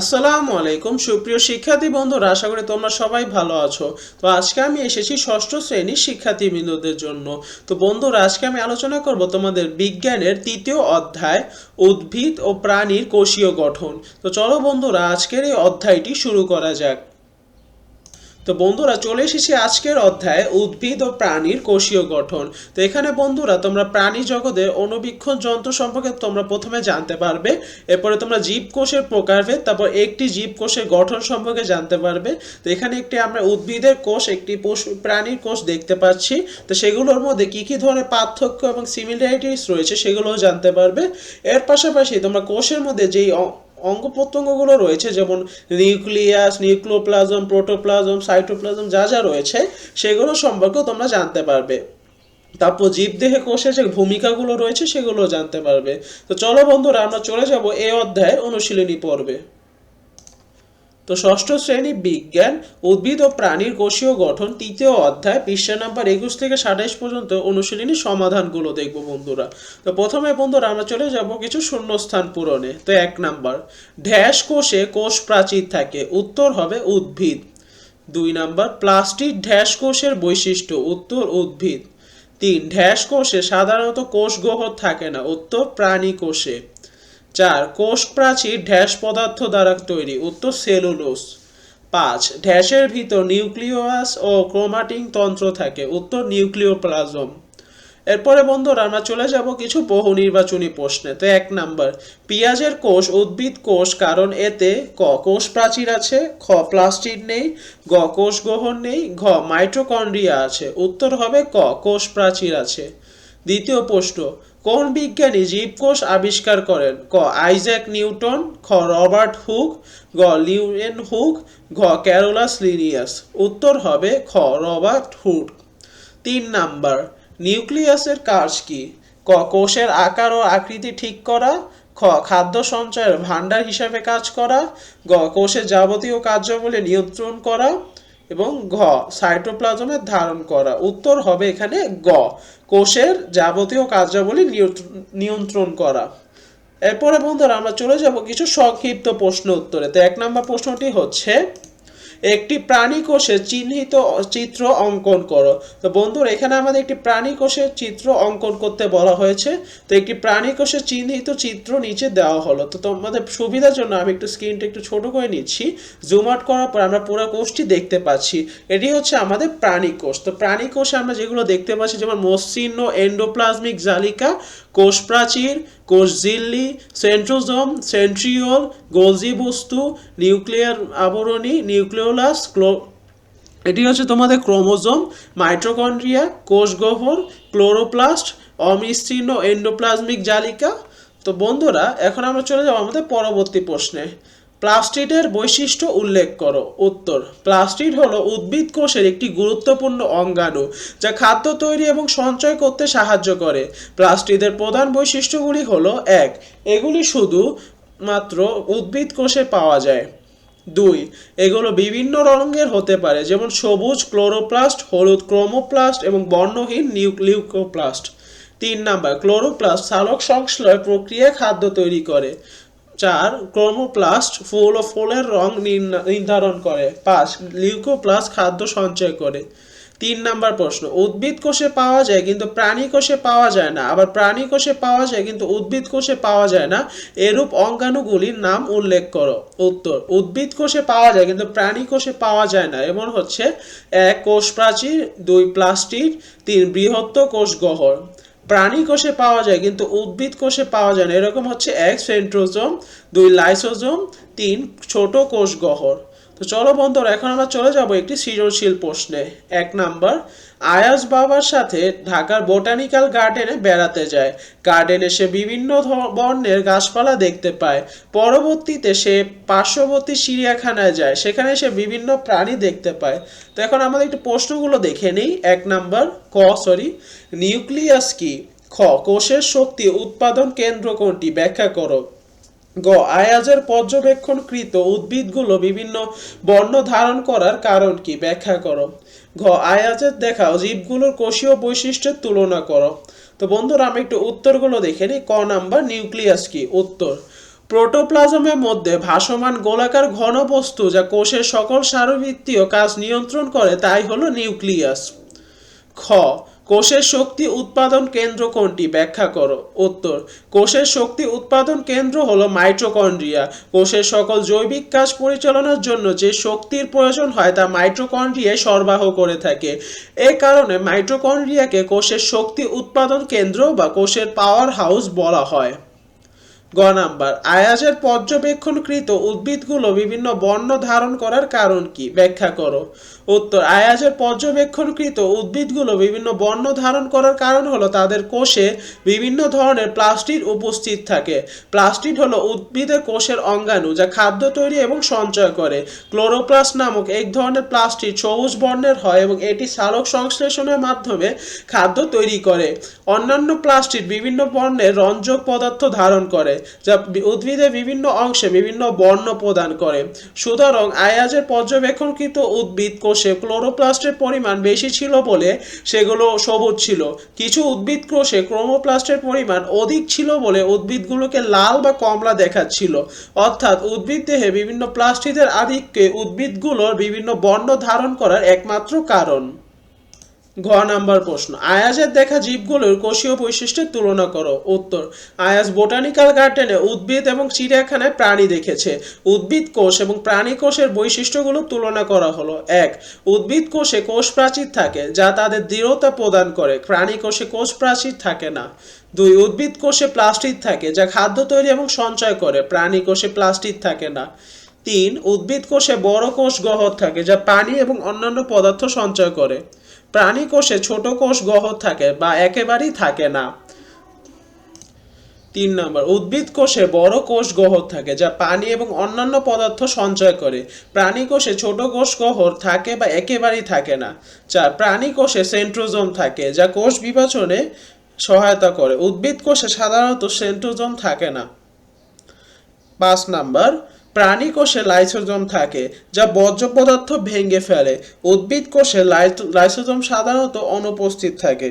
আসসালামু আলাইকুম, সুপ্রিয় শিক্ষার্থী বন্ধুরা, আশা করি তোমরা সবাই ভালো আছো। তো আজকে আমি এসেছি ষষ্ঠ শ্রেণির শিক্ষার্থী বিন্দুদের জন্য। তো বন্ধুরা, আজকে আমি আলোচনা করব তোমাদের বিজ্ঞানের তৃতীয় অধ্যায়, উদ্ভিদ ও প্রাণীর কোষীয় গঠন। তো চলো বন্ধুরা, আজকের এই অধ্যায়টি শুরু করা যাক। তো বন্ধুরা চলে এসেছি আজকের অধ্যায়ে উদ্ভিদ ও প্রাণীর কোষীয় গঠন। তো এখানে বন্ধুরা তোমরা প্রাণী জগতের অনুবীক্ষণ যন্ত্র সম্পর্কে তোমরা প্রথমে জানতে পারবে, এরপরে তোমরা জীবকোষের প্রকারভেদ, তারপর একটি জীবকোষের গঠন সম্পর্কে জানতে পারবে। তো এখানে একটি আমরা উদ্ভিদের কোষ, একটি পশু প্রাণীর কোষ দেখতে পাচ্ছি। তো সেগুলোর মধ্যে কি কি ধরনের পার্থক্য এবং সিমিলারিটিস রয়েছে সেগুলোও জানতে পারবে। এর পাশাপাশি তোমরা কোষের মধ্যে যেই অঙ্গ প্রত্যঙ্গগুলো রয়েছে, যেমন নিউক্লিয়াস নিউক্লোপ্লাজম প্রোটোপ্লাজম, সাইটোপ্লাজম যা যা রয়েছে, সেগুলো সম্পর্কেও তোমরা জানতে পারবে। তারপর জীবদেহে কোষে যে ভূমিকাগুলো রয়েছে সেগুলো জানতে পারবে। তো চলো বন্ধুরা, আমরা চলে যাব এই অধ্যায়ের অনুশীলনী পর্বে। তো ষষ্ঠ শ্রেণি বিজ্ঞান, উদ্ভিদ ও প্রাণীর কোষীয় গঠন, তৃতীয় অধ্যায়, পৃষ্ঠা নাম্বার একুশ থেকে সাতাইশ পর্যন্ত অনুশীলনী সমাধানগুলো দেখব বন্ধুরা। তো প্রথমে বন্ধুরা আমরা চলে যাব কিছু শূন্যস্থান পূরণে। তো এক নাম্বার ড্যাশ কোষে কোষ প্রাচীর থাকে, উত্তর হবে উদ্ভিদ। দুই নাম্বার, প্লাস্টিক ড্যাশ কোষের বৈশিষ্ট্য, উত্তর উদ্ভিদ। তিন ড্যাশ কোষে সাধারণত কোষ গহ্বর থাকে না, উত্তর প্রাণী কোষে। চার কোষ প্রাচীর ড্যাশ পদার্থ দ্বারা তৈরি উত্তর সেলুলোস। পাঁচ ঢ্যাসের ভিতর নিউক্লিয়াস ও ক্রোমাটিন তন্ত্র থাকে উত্তর নিউক্লিওপ্লাজম। এরপরে বন্ধুরা, আমরা চলে যাব কিছু বহু নির্বাচনী প্রশ্নে। তো এক নাম্বার, পেঁয়াজের কোষ উদ্ভিদ কোষ, কারণ এতে ক কোষ প্রাচীর আছে, খ প্লাস্টিড নেই, গ কোষ গ্রহণ নেই, ঘ মাইটোকন্ড্রিয়া আছে। উত্তর হবে ক কোষ প্রাচীর আছে। দ্বিতীয় প্রশ্ন কোন বিজ্ঞানী জীবকোষ আবিষ্কার করেন? ক. আইজ্যাক নিউটন, খ. রবার্ট হুক, গ. লিউয়েন হুক, ঘ. Carolus Linnaeus. উত্তর হবে খ. Robert hook. তিন নাম্বার, নিউক্লিয়াসের কাজ কি? ক. কোষের আকার ও আকৃতি ঠিক করা। খ. খাদ্য সঞ্চয়ের ভাণ্ডার হিসাবে কাজ করা। গ. কোষের যাবতীয় কার্যাবলী নিয়ন্ত্রণ করা। এবং ঘ সাইটোপ্লাজমের ধারণ করা। উত্তর হবে এখানে গ, কোষের যাবতীয় কার্যাবলী নিয়ন্ত্রণ- নিয়ন্ত্রণ করা। এরপরে বন্ধুরা আমরা চলে যাব কিছু সংক্ষিপ্ত প্রশ্ন উত্তরে। তো এক নম্বর প্রশ্নটি হচ্ছে একটি প্রাণী কোষের চিহ্নিত চিত্র অঙ্কন করো। তো বন্ধুরা, এখানে আমাদের একটি প্রাণী কোষের চিত্র অঙ্কন করতে বলা হয়েছে। তো একটি প্রাণী কোষের চিহ্নিত চিত্র নিচে দেওয়া হলো। তো তোমাদের সুবিধার জন্য আমি একটু স্ক্রিনটা একটু ছোট করে নিচ্ছি। জুম আউট করার পর আমরা পুরো কোষটি দেখতে পাচ্ছি। এটি হচ্ছে আমাদের প্রাণী কোষ। তো প্রাণী কোষে আমরা যেগুলো দেখতে পাচ্ছি, যেমন মসৃণ এন্ডোপ্লাজমিক জালিকা কোষ প্রাচীর কোষ সেন্ট্রোজম, সেন্ট্রিওল গোলজি বস্তু নিউক্লিয়ার আবরণী, নিউক্লিওলাস, ক্লো, এটি হচ্ছে তোমাদের ক্রোমোজোম মাইট্রোকন্ড্রিয়া কোষ গহ্বর ক্লোরোপ্লাস্ট অমৃষ্টির্ণ এন্ডোপ্লাজমিক জালিকা। তো বন্ধুরা, এখন আমরা চলে যাব আমাদের পরবর্তী প্রশ্নে। প্লাস্টিডের বৈশিষ্ট্য উল্লেখ করো। উত্তর, প্লাস্টিড হলো উদ্ভিদ কোষের একটি গুরুত্বপূর্ণ অঙ্গাণু যা খাদ্য তৈরি এবং সঞ্চয় করতে সাহায্য করে। প্লাস্টিডের প্রধান বৈশিষ্ট্যগুলি হলো, এক, এগুলি শুধু মাত্র উদ্ভিদ কোষে পাওয়া যায়। দুই, এগুলো বিভিন্ন রঙের হতে পারে, যেমন সবুজ ক্লোরোপ্লাস্ট, হলুদ ক্রোমোপ্লাস্ট এবং বর্ণহীন নিউক্লিউকোপ্লাস্ট তিন নাম্বার, ক্লোরোপ্লাস্ট সালোক সংশ্লয় প্রক্রিয়ায় খাদ্য তৈরি করে। চার ক্রোমোপ্লাস্ট ফুল ও ফুলের রং নির্ধারণ করে। পাঁচ, লিউকোপ্লাস্ট খাদ্য সঞ্চয় করে। তিন নাম্বার প্রশ্ন, উদ্ভিদ কোষে পাওয়া যায় কিন্তু প্রাণী কোষে পাওয়া যায় না। আবার প্রাণী কোষে পাওয়া যায় কিন্তু উদ্ভিদ কোষে পাওয়া যায় না। এরূপ অঙ্গাণুগুলির নাম উল্লেখ করো। উত্তর, উদ্ভিদ কোষে পাওয়া যায় কিন্তু প্রাণী কোষে পাওয়া যায় না। এমন হচ্ছে, এক কোষ প্রাচীর দুই প্লাস্টিক তিন বৃহত্ত কোষ গহ্বর প্রাণী কোষে পাওয়া যায়, কিন্তু উদ্ভিদ কোষে পাওয়া যায় না। এরকম হচ্ছে এক সেন্ট্রোজোম, দুই লাইসোজোম, তিন ছোট কোষ গহর তো চলো বন্ধুরা, এখন আমরা চলে যাব একটি সৃজনশীল প্রশ্নে। এক নাম্বার আয়াস বাবার সাথে ঢাকার বোটানিক্যাল গার্ডেনে বেড়াতে যায়। গার্ডেনে সে বিভিন্ন বর্ণের গাছপালা দেখতে পায়। পরবর্তীতে সে পার্শ্ববর্তী চিড়িয়াখানায় যায়। সেখানে সে বিভিন্ন প্রাণী দেখতে পায়। তো এখন আমাদের একটু প্রশ্নগুলো দেখে নিই। এক নাম্বার, ক সরি নিউক্লিয়াস কি? খ, কোষের শক্তি উৎপাদন কেন্দ্র কোনটি? ব্যাখ্যা করো। গ, আয়াজের পর্যবেক্ষণকৃত উদ্ভিদগুলো বিভিন্ন বর্ণ ধারণ করার কারণ কি? ব্যাখ্যা করো। ঘ, আয়াজের দেখা জীবগুলোর কোষীয় বৈশিষ্ট্যের তুলনা করো। তো বন্ধুরা, আমি একটু উত্তরগুলো দেখে নিই। ক নাম্বার, নিউক্লিয়াস কি? উত্তর, প্রোটোপ্লাজমের মধ্যে ভাসমান গোলাকার ঘনবস্তু যা কোষের সকল সারবৃত্তীয় কাজ নিয়ন্ত্রণ করে, তাই হলো নিউক্লিয়াস। খ কোষের শক্তি উৎপাদন কেন্দ্র কোনটি? ব্যাখ্যা করো। উত্তর, কোষের শক্তি উৎপাদন কেন্দ্র হলো মাইটোকন্ড্রিয়া। কোষের সকল জৈবিক কাজ পরিচালনার জন্য যে শক্তির প্রয়োজন হয় তা মাইটোকন্ড্রিয়ায় সরবরাহ করে থাকে। এ কারণে মাইটোকন্ড্রিয়াকে কোষের শক্তি উৎপাদন কেন্দ্র বা কোষের পাওয়ার হাউস বলা হয়। গ নাম্বার, আয়াজের পর্যবেক্ষণকৃত উদ্ভিদগুলো বিভিন্ন বর্ণ ধারণ করার কারণ কি? ব্যাখ্যা করো। উত্তর, আয়াজের পর্যবেক্ষণকৃত উদ্ভিদগুলো বিভিন্ন বর্ণ ধারণ করার কারণ হলো তাদের কোষে বিভিন্ন ধরনের প্লাস্টিড উপস্থিত থাকে। প্লাস্টিড হলো উদ্ভিদের কোষের অঙ্গাণু যা খাদ্য তৈরি এবং সঞ্চয় করে। ক্লোরোপ্লাস্ট নামক এক ধরনের প্লাস্টিড সবুজ বর্ণের হয় এবং এটি সালোক সংশ্লেষণের মাধ্যমে খাদ্য তৈরি করে। অন্যান্য প্লাস্টিড বিভিন্ন বর্ণের রঞ্জক পদার্থ ধারণ করে, যা উদ্ভিদের বিভিন্ন অংশে বিভিন্ন বর্ণ প্রদান করে। সুতরাং আয়াজের পর্যবেক্ষণকৃত উদ্ভিদ কোষে ক্লোরোপ্লাস্টের পরিমাণ বেশি ছিল বলে সেগুলো সবুজ ছিল। কিছু উদ্ভিদ কোষে ক্রোমোপ্লাস্টের পরিমাণ অধিক ছিল বলে উদ্ভিদগুলোকে লাল বা কমলা দেখাচ্ছিল। অর্থাৎ উদ্ভিদ দেহে বিভিন্ন প্লাস্টিদের আধিক্যে উদ্ভিদগুলোর বিভিন্ন বর্ণ ধারণ করার একমাত্র কারণ। ঘ নাম্বার প্রশ্ন। আয়াজের দেখা জীবগুলোর কোষীয় বৈশিষ্ট্যের তুলনা করো। উত্তর, আয়াজ বোটানিক্যাল গার্ডেনে উদ্ভিদ এবং চিড়িয়াখানায় প্রাণী দেখেছে। উদ্ভিদ কোষ এবং প্রাণী কোষের বৈশিষ্ট্যগুলো তুলনা করা হলো। এক, উদ্ভিদ কোষে কোষ প্রাচীর থাকে, যা তাদের দৃঢ়তা প্রদান করে। প্রাণী কোষে কোষ প্রাচীর থাকে না। দুই, উদ্ভিদ কোষে প্লাস্টিক থাকে, যা খাদ্য তৈরি এবং সঞ্চয় করে। প্রাণী কোষে প্লাস্টিক থাকে না। তিন, উদ্ভিদ কোষে বড় কোষ গহর থাকে, যা পানি এবং অন্যান্য পদার্থ সঞ্চয় করে। প্রাণী কোষে ছোট কোষ গহ্বর থাকে বা একেবারেই থাকে না। তিন নম্বর, উদ্ভিদ কোষে বড় কোষ গহ্বর থাকে যা পানি এবং অন্যান্য পদার্থ সঞ্চয় করে। প্রাণী কোষে ছোট কোষ গহ্বর থাকে বা একেবারেই থাকে না। চার, প্রাণী কোষে সেন্ট্রোজোম থাকে যা কোষ বিভাজনে সহায়তা করে। উদ্ভিদ কোষে সাধারণত সেন্ট্রোজোম থাকে না। পাঁচ নাম্বার প্রাণী কোষে লাইসোজোম থাকে, যা বর্জ্য পদার্থ ভেঙে ফেলে। উদ্ভিদ কোষে লাইসোজোম সাধারণত অনুপস্থিত থাকে।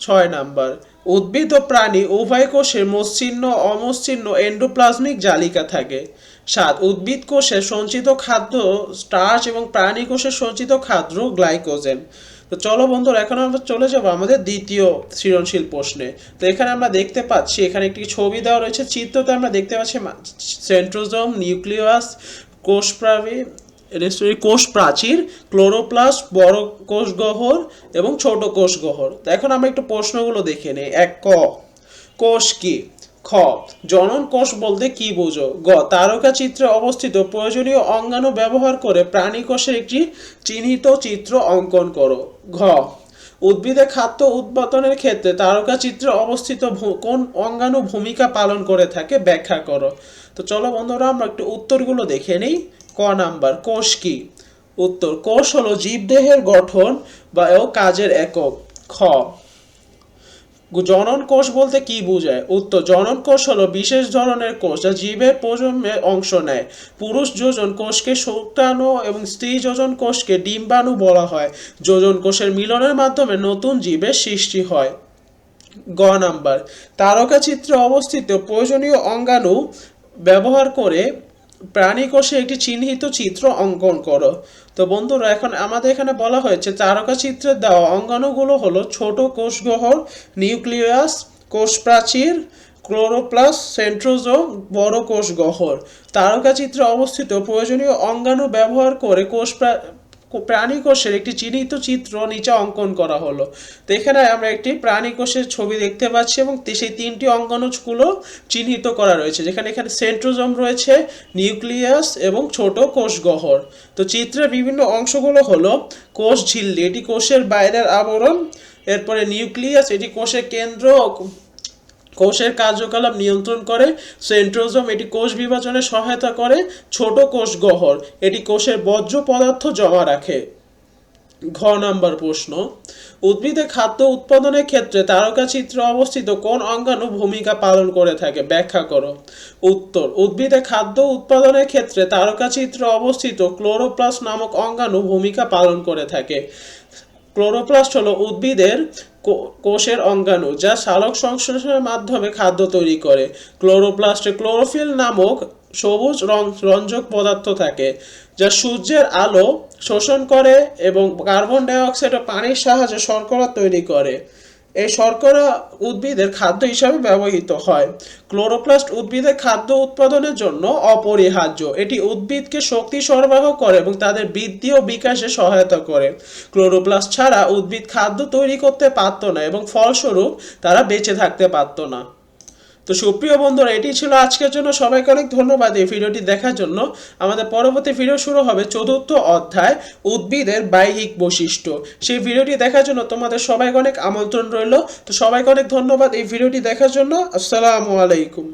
ছয় নাম্বার, উদ্ভিদ ও প্রাণী উভয় কোষের মসৃণ অমসৃণ এন্ডোপ্লাজমিক জালিকা থাকে। সাত, উদ্ভিদ কোষে সঞ্চিত খাদ্য স্টার্চ এবং প্রাণী কোষে সঞ্চিত খাদ্য গ্লাইকোজেন। তো চলো বন্ধুরা, এখন আমরা চলে যাব আমাদের দ্বিতীয় সৃজনশীল প্রশ্নে। তো এখানে আমরা দেখতে পাচ্ছি, এখানে একটি ছবি দেওয়া রয়েছে। চিত্রতে আমরা দেখতে পাচ্ছি সেন্ট্রোজোম নিউক্লিয়াস কোষপ্রাবী কোষ প্রাচীর ক্লোরোপ্লাস বড় কোষ গহ্বর এবং ছোট কোষ গহ্বর তো এখন আমরা একটু প্রশ্নগুলো দেখে নিই। এক ক, কোষ কি? খ, জনন কোষ বলতে কি বোঝো? গ, তারকা চিত্রে অবস্থিত প্রয়োজনীয় অঙ্গাণু ব্যবহার করে প্রাণী কোষের একটি চিহ্নিত চিত্র অঙ্কন করো। ঘ, উদ্ভিদে খাদ্য উৎপাদনের ক্ষেত্রে তারকা চিত্রে অবস্থিত কোন অঙ্গাণু ভূমিকা পালন করে থাকে ব্যাখ্যা করো। তো চলো বন্ধুরা, আমরা একটু উত্তরগুলো দেখে নিই। ক নাম্বার, কোষ কি? উত্তর, কোষ হলো জীবদেহের গঠন বা কাজের একক। খ জনন কোষ বলতে কি বোঝায়? উত্তর, জনন কোষ হলো বিশেষ ধরনের কোষ যা জীবের প্রজন্মে অংশ নেয়। পুরুষ যোজন কোষকে শুক্রাণু এবং স্ত্রী যোজন কোষকে ডিম্বাণু বলা হয়। যোজন কোষের মিলনের মাধ্যমে নতুন জীবের সৃষ্টি হয়। গ নাম্বার তারকা চিত্রে অবস্থিত প্রয়োজনীয় অঙ্গাণু ব্যবহার করে প্রাণী কোষে একটি চিহ্নিত চিত্র অঙ্কন করো। তো বন্ধুরা, এখন আমাদের এখানে বলা হয়েছে তারকা চিত্রের দেওয়া অঙ্গাণুগুলো হলো ছোট কোষ গহ্বর নিউক্লিয়াস কোষ প্রাচীর ক্লোরোপ্লাস সেন্ট্রোজো, বড় কোষ গহ্বর তারকা চিত্রে অবস্থিত প্রয়োজনীয় অঙ্গাণু ব্যবহার করে কোষ প্রাণী কোষের একটি চিহ্নিত চিত্র নিচে অঙ্কন করা হলো। তো এখানে আমরা একটি প্রাণী কোষের ছবি দেখতে পাচ্ছি এবং সেই তিনটি অঙ্গাণুগুলো চিহ্নিত করা রয়েছে, যেখানে এখানে সেন্ট্রোজোম রয়েছে, নিউক্লিয়াস এবং ছোট কোষ গহ্বর। তো চিত্রের বিভিন্ন অংশগুলো হলো কোষ ঝিল্লি, এটি কোষের বাইরের আবরণ, এরপরে নিউক্লিয়াস, এটি কোষের কেন্দ্র কোষের কার্যকলাপ নিয়ন্ত্রণ করে, সেন্ট্রোজোম এটি কোষ বিভাজনে সহায়তা করে ছোট কোষ গহ্বর। এটি কোষের বর্জ্য পদার্থ জমা রাখে। ঘ নাম্বার প্রশ্ন। উদ্ভিদে খাদ্য উৎপাদনের ক্ষেত্রে তারকা চিত্রে অবস্থিত কোন অঙ্গাণু ভূমিকা পালন করে থাকে? ব্যাখ্যা করো। উত্তর, উদ্ভিদে খাদ্য উৎপাদনের ক্ষেত্রে তারকা চিত্রে অবস্থিত ক্লোরোপ্লাস্ট নামক অঙ্গাণু ভূমিকা পালন করে থাকে। ক্লোরোপ্লাস্ট হলো উদ্ভিদের কোষের অঙ্গাণু, যা সালোক সংশ্লেষণের মাধ্যমে খাদ্য তৈরি করে। ক্লোরোপ্লাস্টে ক্লোরোফিল নামক সবুজ রঞ্জক পদার্থ থাকে, যা সূর্যের আলো শোষণ করে এবং কার্বন ডাইঅক্সাইড ও পানির সাহায্যে শর্করা তৈরি করে। এই শর্করা উদ্ভিদের খাদ্য হিসাবে ব্যবহৃত হয়। ক্লোরোপ্লাস্ট উদ্ভিদের খাদ্য উৎপাদনের জন্য অপরিহার্য। এটি উদ্ভিদকে শক্তি সরবরাহ করে এবং তাদের বৃদ্ধি ও বিকাশে সহায়তা করে। ক্লোরোপ্লাস্ট ছাড়া উদ্ভিদ খাদ্য তৈরি করতে পারত না এবং ফলস্বরূপ তারা বেঁচে থাকতে পারত না। তো সুপ্রিয় বন্ধুরা, এটি ছিল আজকের জন্য। সবাইকে অনেক ধন্যবাদ এই ভিডিওটি দেখার জন্য। আমাদের পরবর্তী ভিডিও শুরু হবে চতুর্থ অধ্যায়, উদ্ভিদের বাহ্যিক বৈশিষ্ট্য। সেই ভিডিওটি দেখার জন্য তোমাদের সবাইকে অনেক আমন্ত্রণ রইল। তো সবাইকে অনেক ধন্যবাদ এই ভিডিওটি দেখার জন্য। আসসালামু আলাইকুম।